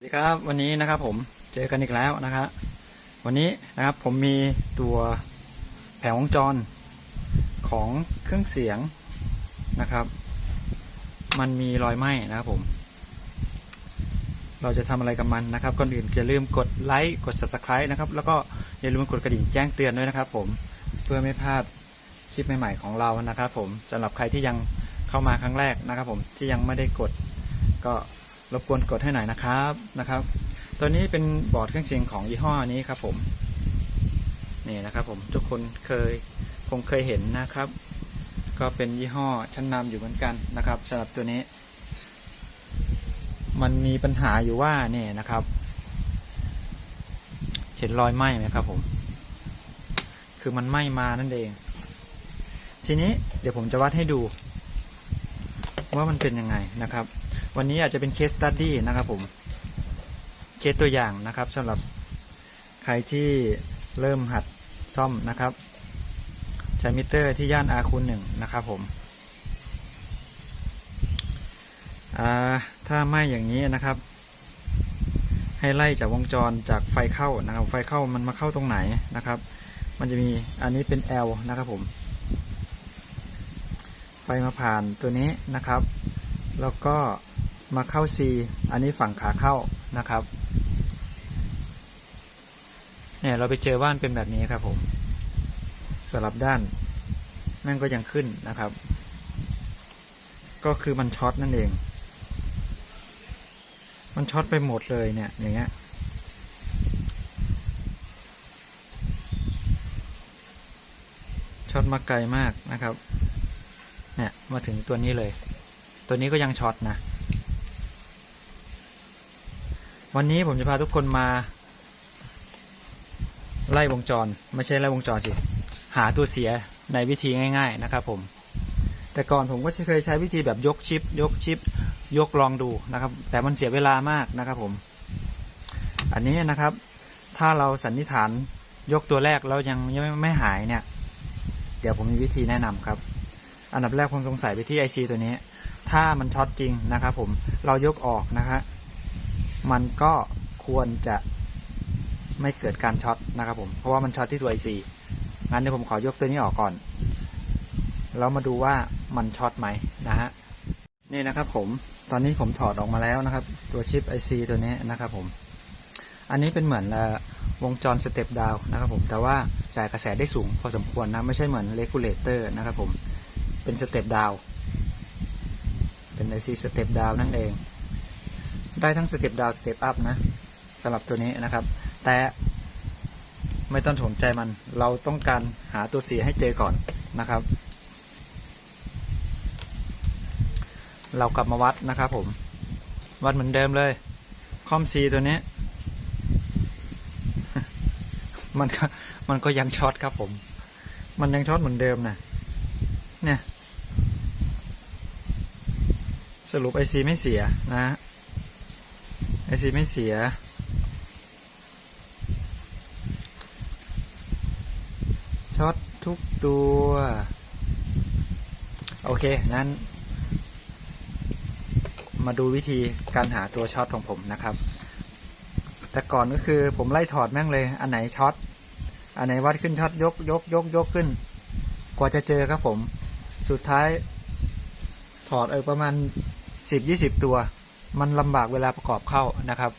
สวัสดีครับวันนี้นะครับผมเจอกันอีกแล้วนะครับวันนี้นะครับผมมีตัวแผงวงจรของเครื่องเสียงนะครับ มันมีรอยไหม้นะครับผม เราจะทำอะไรกับมันนะครับก่อนอื่นอย่าลืมกดไลค์กด subscribe นะครับ แล้วก็อย่าลืมกดกระดิ่งแจ้งเตือนด้วยนะครับ ผมเพื่อไม่พลาดคลิปใหม่ๆของเรานะครับ ผมสำหรับใครที่ยังเข้ามาครั้งแรกนะครับ ผมที่ยังไม่ได้กดก็ รบกวนกดให้หน่อยนะครับนะครับ ตัวนี้เป็นบอร์ดเครื่องเสียงของยี่ห้อนี้ครับผมนี่นะครับผมทุกคนเคยคงเคยเห็นนะครับ ก็เป็นยี่ห้อชั้นนำอยู่เหมือนกันนะครับสำหรับตัวนี้ มันมีปัญหาอยู่ว่าเนี่ยนะครับ เห็นรอยไหม้ไหมครับผม คือมันไหม้มานั่นเอง ทีนี้เดี๋ยวผมจะวัดให้ดู ว่ามันเป็นยังไงนะครับ วันนี้อาจจะเป็นเคสตัดดี้นะครับผม เคสตัวอย่างนะครับสำหรับใครที่เริ่มหัดซ่อมนะครับใช้มิเตอร์ที่ย่านอาคูหนึ่งนะครับผมอ่าถ้าไม่อย่างนี้นะครับ ให้ไล่จากวงจรจากไฟเข้านะครับ ไฟเข้ามันมาเข้าตรงไหนนะครับ มันจะมีอันนี้เป็น L นะครับผม ไฟมาผ่านตัวนี้นะครับ แล้วก็ มาเข้า C อันนี้ฝั่งขาเข้านะครับเนี่ยเราไปเจอว่านเป็นแบบนี้ครับผมสลับด้านแม่งก็ยังขึ้นนะครับ ก็คือมันช็อตนั่นเอง มันช็อตไปหมดเลยเนี่ยอย่างเงี้ยช็อตมาไกลมากนะครับ เนี่ยมาถึงตัวนี้เลย ตัวนี้ก็ยังช็อตนะ วันนี้ผมจะพาทุกคนมา ไล่วงจร ไม่ใช่ไล่วงจรสิ หาตัวเสียในวิธีง่าย ๆนะครับผม แต่ก่อนผมก็เคยใช้วิธีแบบยกชิป ยกชิป ยกลองดูนะครับ แต่มันเสียเวลามากนะครับผม อันนี้นะครับ ถ้าเราสันนิษฐานยกตัวแรกแล้วยังยังไม่ไม่หายเนี่ย เดี๋ยวผมมีวิธีแนะนำครับ อันดับแรกผมสงสัยไปที่ IC ตัวนี้ ถ้ามันช็อตจริงนะครับผมเรายกออกนะฮะ มันก็ควรจะไม่เกิดการช็อตนะครับผม เพราะว่ามันช็อตที่ตัว IC งั้นเดี๋ยวผมขอยกตัวนี้ออกก่อน แล้วมาดูว่ามันช็อตไหมนะฮะ นี่นะครับผม ตอนนี้ผมถอดออกมาแล้วนะครับ ตัวชิป IC ตัวนี้นะครับผม อันนี้เป็นเหมือนวงจรสเต็ปดาวนะครับผม แต่ว่าจ่ายกระแสได้สูงพอสมควรนะ ไม่ใช่เหมือนเลกูลเลเตอร์นะครับผม เป็นสเต็ปดาว เป็น IC สเต็ปดาวนั่นเอง ได้ทั้งสเต็ปดาวสเต็ปอัพนะสำหรับตัวนี้นะครับ แต่ไม่ต้องสนใจมัน เราต้องการหาตัวเสียให้เจอก่อนนะครับ เรากลับมาวัดนะครับผม วัดเหมือนเดิมเลย คอมซีตัวนี้ มันก็มันก็ยังช็อตครับผม มันยังช็อตเหมือนเดิมนะเนี่ย สรุปไอซีไม่เสียนะ ไอซีไม่เสีย ช็อตทุกตัว โอเค นั้น มาดูวิธีการหาตัวช็อตของผมนะครับ แต่ก่อนก็คือผมไล่ถอดแม่งเลย อันไหนช็อต อันไหนวัดขึ้นช็อตยกยกยกยกขึ้น กว่าจะเจอครับผม สุดท้ายถอดเออประมาณสิบยี่สิบตัว มันลำบากเวลาประกอบเข้านะครับ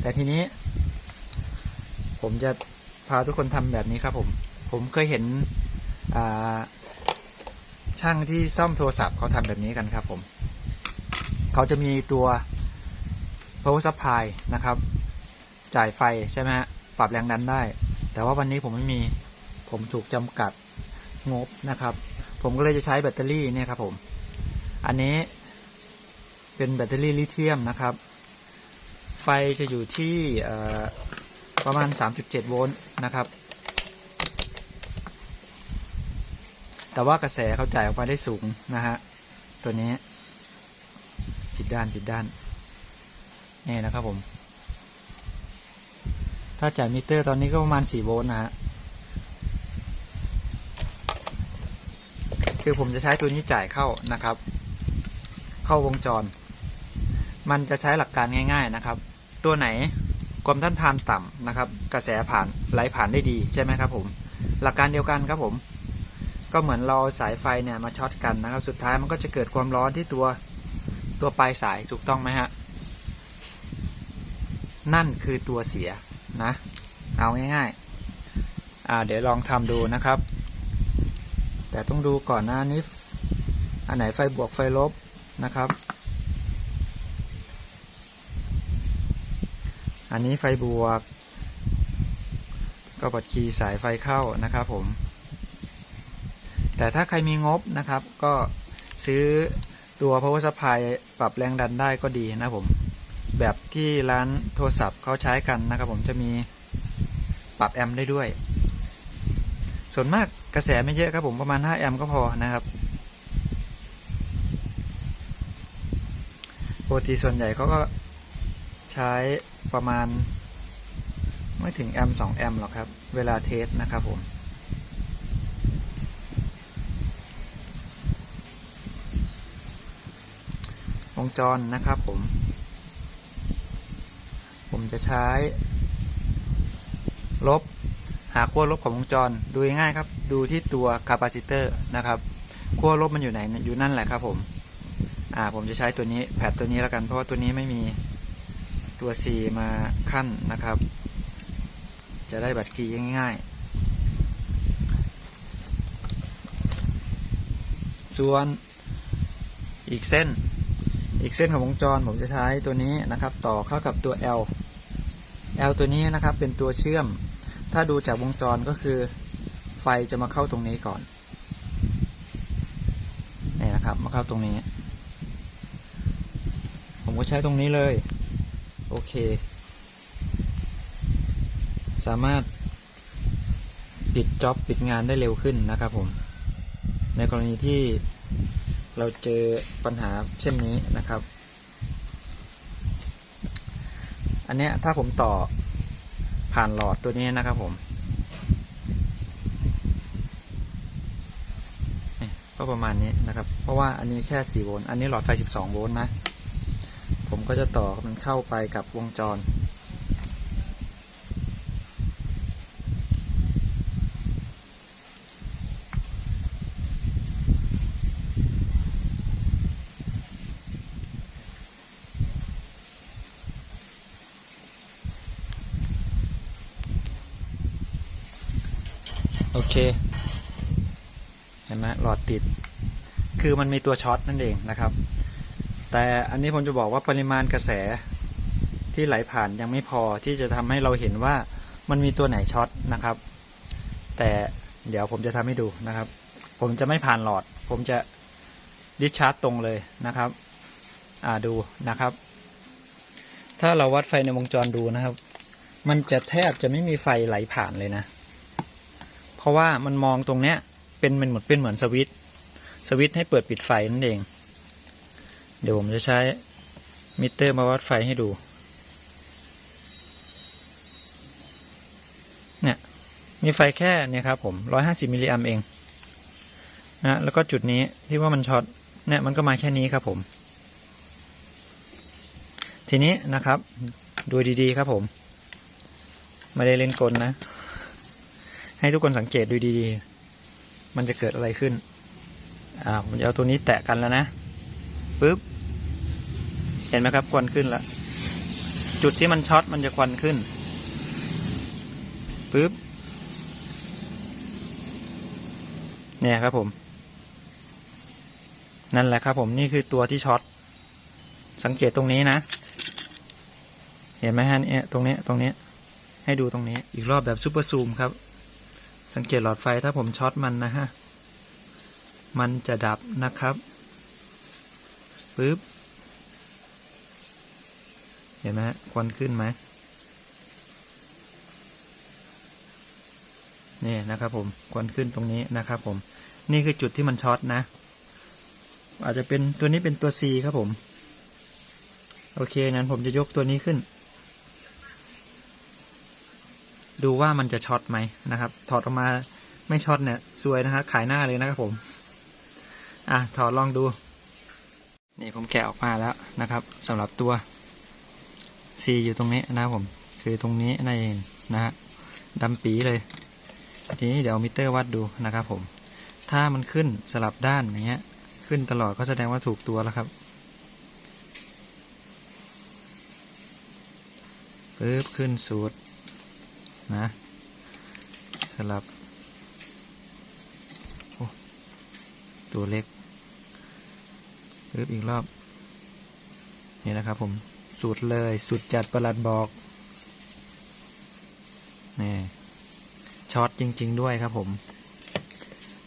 แต่ทีนี้ ผมจะพาทุกคนทำแบบนี้ครับผม ผมเคยเห็นช่างที่ซ่อมโทรศัพท์เขาทำแบบนี้กันครับ ผม เขาจะมีตัว power supply นะครับ จ่ายไฟใช่ไหมฮะปรับแรงดันได้ แต่ว่าวันนี้ผมไม่มีผมถูกจำกัดงบนะครับ ผมก็เลยจะใช้แบตเตอรี่เนี่ยครับผม อันนี้ เป็นแบตเตอรี่ลิเธียมนะครับ ไฟจะอยู่ที่ประมาณ 3.7 โวลต์นะครับ แต่ว่ากระแสเขาจ่ายออกมาได้สูงนะฮะ ตัวนี้ ผิดด้านผิดด้าน นี่นะครับผม ถ้าจ่ายมิเตอร์ตอนนี้ก็ประมาณ 4 โวลต์นะฮะ คือผมจะใช้ตัวนี้จ่ายเข้านะครับ เข้าวงจร มันจะใช้หลักการง่ายๆนะครับ ตัวไหนความต้านทานต่ำนะครับ กระแสผ่านไหลผ่านได้ดีใช่ไหมครับผมหลักการเดียวกันครับผม ก็เหมือนเราสายไฟเนี่ยมาช็อตกันนะครับ สุดท้ายมันก็จะเกิดความร้อนที่ตัวตัวปลายสายถูกต้องไหมฮะนั่นคือตัวเสียนะ เอาง่ายๆอ่าเดี๋ยวลองทำดูนะครับ แต่ต้องดูก่อนหน้านี้ อันไหนไฟบวกไฟลบนะครับ อันนี้ไฟบวก ก็กดคีย์สายไฟเข้านะครับผม แต่ถ้าใครมีงบนะครับ ก็ซื้อตัว power supply ปรับแรงดันได้ก็ดีนะผม แบบที่ร้านโทรศัพท์เขาใช้กันนะครับผมจะมีปรับแอมป์ได้ด้วย ส่วนมากกระแสไม่เยอะครับผมประมาณ 5 แอมป์ก็พอนะครับปกติส่วนใหญ่เขาก็ใช้ ประมาณ ไม่ถึงแอมป์2แอมป์หรอกครับ เวลาเทสนะครับผม วงจรนะครับผม ผมจะใช้ ลบหาขั้วลบของวงจรดูง่ายครับ ดูที่ตัวคาปาซิเตอร์นะครับขั้วลบมันอยู่ไหนอยู่นั่นแหละครับผม อ่า ผมจะใช้ตัวนี้แพดตัวนี้แล้วกันเพราะว่าตัวนี้ไม่มี ตัว C มาขั้นนะครับ จะได้บัตรคีย์ง่ายๆ ส่วนอีกเส้นอีกเส้นของวงจรผมจะใช้ตัวนี้นะครับ ต่อเข้ากับตัว L L ตัวนี้นะครับเป็นตัวเชื่อม ถ้าดูจากวงจรก็คือ ไฟจะมาเข้าตรงนี้ก่อนนี่นะครับมาเข้าตรงนี้ ผมก็ใช้ตรงนี้เลย โอเค สามารถปิดจ็อบปิดงานได้เร็วขึ้นนะครับผม ในกรณีที่เราเจอปัญหาเช่นนี้นะครับ อันเนี้ยถ้าผมต่อผ่านหลอดตัวนี้นะครับผม ก็ประมาณนี้นะครับ เพราะว่าอันนี้แค่ 4 โวลต์ อันนี้หลอดไฟ 12 โวลต์นะ ก็จะต่อมันเข้าไปกับวงจร โอเคเห็นไหมหลอดติด คือมันมีตัวช็อตนั่นเองนะครับ แต่อันนี้ผมจะบอกว่าปริมาณกระแสที่ไหลผ่านยังไม่พอที่จะทำให้เราเห็นว่ามันมีตัวไหนช็อตนะครับ แต่เดี๋ยวผมจะทำให้ดูนะครับ ผมจะไม่ผ่านหลอด ผมจะดิชาร์จตรงเลยนะครับ อ่าดูนะครับ ถ้าเราวัดไฟในวงจรดูนะครับ มันจะแทบจะไม่มีไฟไหลผ่านเลยนะ เพราะว่ามันมองตรงเนี้ยเป็นมันเหมือนเป็นเหมือนสวิตช์สวิตให้เปิดปิดไฟนั่นเอง เดี๋ยวผมจะใช้มิเตอร์มาวัดไฟให้ดู เนี่ย มีไฟแค่เนี่ยครับผมร้อยห้าสิบมิลลิแอมเองนะแล้วก็จุดนี้ที่ว่ามันช็อตเนี่ยมันก็มาแค่นี้ครับผม ทีนี้นะครับ ดูดีๆครับผม ไม่ได้เล่นกลนะ ให้ทุกคนสังเกตดูดีๆ มันจะเกิดอะไรขึ้นอ่าผมจะเอาตัวนี้แตะกันแล้วนะปึ๊บ เห็นไหมครับควันขึ้นแล้วจุดที่มันช็อตมันจะควันขึ้นปึ๊บเนี่ยครับผม นั่นแหละครับผมนี่คือตัวที่ช็อตสังเกตตรงนี้นะ เห็นไหมฮะเนี่ยตรงนี้ตรงนี้ ให้ดูตรงนี้ อีกรอบแบบซูเปอร์ซูมครับ สังเกตหลอดไฟถ้าผมช็อตมันนะฮะ มันจะดับนะครับปึ๊บ เห็นไหมฮะควันขึ้นไหมนี่นะครับผมควันขึ้นตรงนี้นะครับผม นี่คือจุดที่มันช็อตนะ อาจจะเป็นตัวนี้เป็นตัว C ครับผม โอเคนั้นผมจะยกตัวนี้ขึ้น ดูว่ามันจะช็อตไหมนะครับ ถอดออกมาไม่ช็อตเนี่ยซวยนะครับขายหน้าเลยนะครับผม อะถอดลองดู นี่ผมแกะออกมาแล้วนะครับสำหรับตัว C อยู่ตรงนี้นะครับผม คือตรงนี้นั่นเองนะฮะดำปีเลย ทีนี้เดี๋ยวมิเตอร์วัดดูนะครับผม ถ้ามันขึ้นสลับด้านอย่างเงี้ย ขึ้นตลอดก็แสดงว่าถูกตัวแล้วครับปึ๊บขึ้นสูตรนะ สลับโอ้ตัวเล็กปึ๊บอีกรอบ นี่นะครับผม สูตรเลยสูตรจัดประหลัดบอกนี่ช็อตจริง ๆ ด้วยครับผม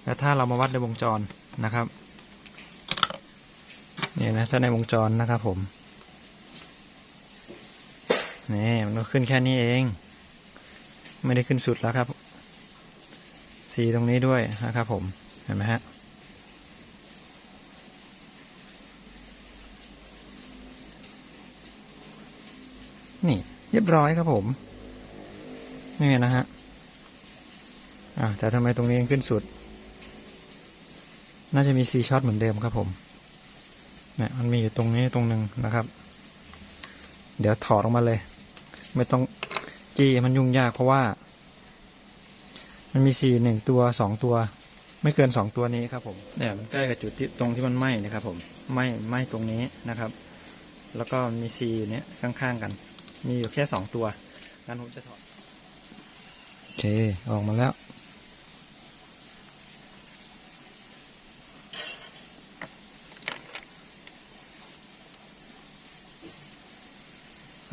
แล้วถ้าเรามาวัดในวงจรนะครับเนี่ยนะถ้าในวงจรนะครับผมนี่มันก็ขึ้นแค่นี้เอง ไม่ได้ขึ้นสุดแล้วครับ สีตรงนี้ด้วยนะครับผม เห็นไหมฮะ นี่เรียบร้อยครับผมนี่นะฮะอ่าแต่ทำไมตรงนี้ยังขึ้นสุด น่าจะมีซีช็อตเหมือนเดิมครับผมเนี่ยมันมีอยู่ตรงนี้ตรงหนึ่งนะครับ เดี๋ยวถอดออกมาเลย ไม่ต้องจี้มันยุ่งยากเพราะว่า มันมีซีหนึ่งตัวสองตัว ไม่เกินสองตัวนี้ครับผมเนี่ยมันใกล้กับจุดที่ตรงที่มันไหม้นะครับผมไหม้ไหม้ตรงนี้นะครับ แล้วก็มีซีอยู่เนี้ยข้างๆกัน มีอยู่แค่สองตัว งั้นผมจะถอด โอเค ออกมาแล้ว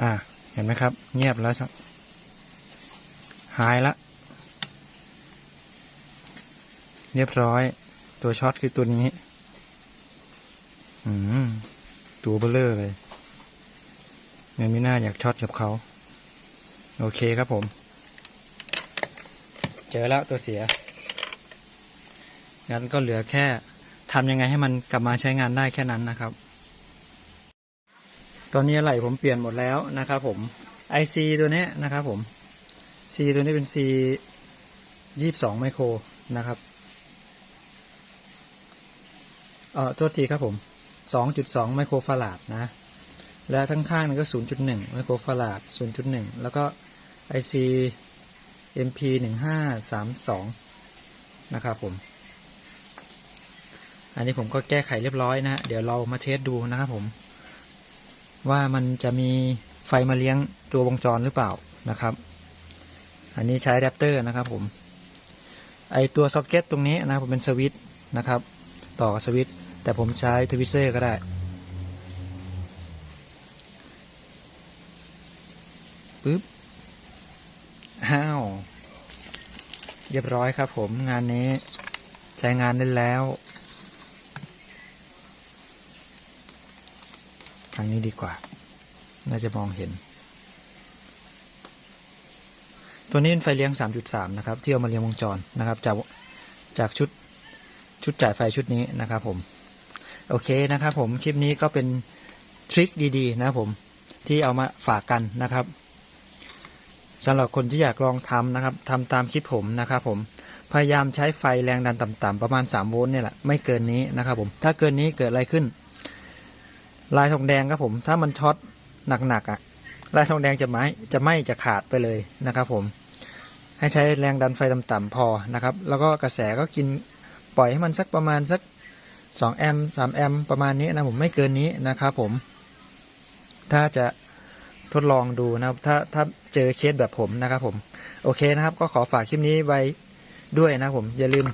อ่า เห็นไหมครับ เงียบแล้วสักหายละ เรียบร้อย ตัวช็อตคือตัวนี้ อืม ตัวเบลเลอร์เลย ยังไม่น่าอยากช็อตกับเขา โอเคครับผม เจอแล้วตัวเสีย งั้นก็เหลือแค่ทำยังไงให้มันกลับมาใช้งานได้แค่นั้นนะครับ ตอนนี้อะไรผมเปลี่ยนหมดแล้วนะครับผม IC ตัวนี้นะครับผม C ตัวนี้เป็น C ยี่สิบสองไมโครนะครับ เอ่อโทษทีครับผมสองจุดสองไมโครฟาราดนะ และทั้งข้างนึงก็ศูนย์จุดหนึ่งไมโครฟาราดศูนย์จุดหนึ่งแล้วก็ IC MP หนึ่งห้าสามสองนะครับผม อันนี้ผมก็แก้ไขเรียบร้อยนะฮะ เดี๋ยวเรามาเทสดูนะครับผม ว่ามันจะมีไฟมาเลี้ยงตัววงจรหรือเปล่านะครับ อันนี้ใช้อะแดปเตอร์นะครับผม ไอตัวซ็อกเก็ตตรงนี้นะผมเป็นสวิตช์นะครับ ต่อกับสวิตช์แต่ผมใช้ทวิสเซอร์ก็ได้ ปึ๊บ อ้าว เรียบร้อยครับผมงานนี้ ใช้งานได้แล้ว ทางนี้ดีกว่า น่าจะมองเห็น ตัวนี้เป็นไฟเลี้ยง 3.3 นะครับ ที่เอามาเลี้ยงวงจรนะครับ จากจากชุดชุดจ่ายไฟชุดนี้นะครับผม โอเคนะครับผม คลิปนี้ก็เป็นทริคดี ๆ นะครับผมที่เอามาฝากกันนะครับ สำหรับคนที่อยากลองทำนะครับทำตามคลิปผมนะครับผมพยายามใช้ไฟแรงดันต่ำๆประมาณ 3 โวลต์เนี่ยแหละไม่เกินนี้นะครับผมถ้าเกินนี้เกิดอะไรขึ้น ลายทองแดงครับผม ถ้ามันช็อตหนักๆอะ ลายทองแดงจะไหมจะไหมจะขาดไปเลยนะครับผม ให้ใช้แรงดันไฟต่ำๆพอนะครับ แล้วก็กระแสก็กินปล่อยให้มันสักประมาณสัก2แอมป์3แอมป์ประมาณนี้นะผมไม่เกินนี้นะครับผม ถ้าจะ ทดลองดูนะครับ ถ้าถ้าเจอเคสแบบผมนะครับผม โอเคนะครับ ก็ขอฝากคลิปนี้ไว้ด้วยนะครับผม อย่าลืม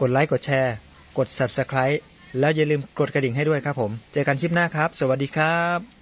กดไลค์กดแชร์ กด subscribe แล้วอย่าลืมกดกระดิ่งให้ด้วยครับผม เจอกันคลิปหน้าครับ สวัสดีครับ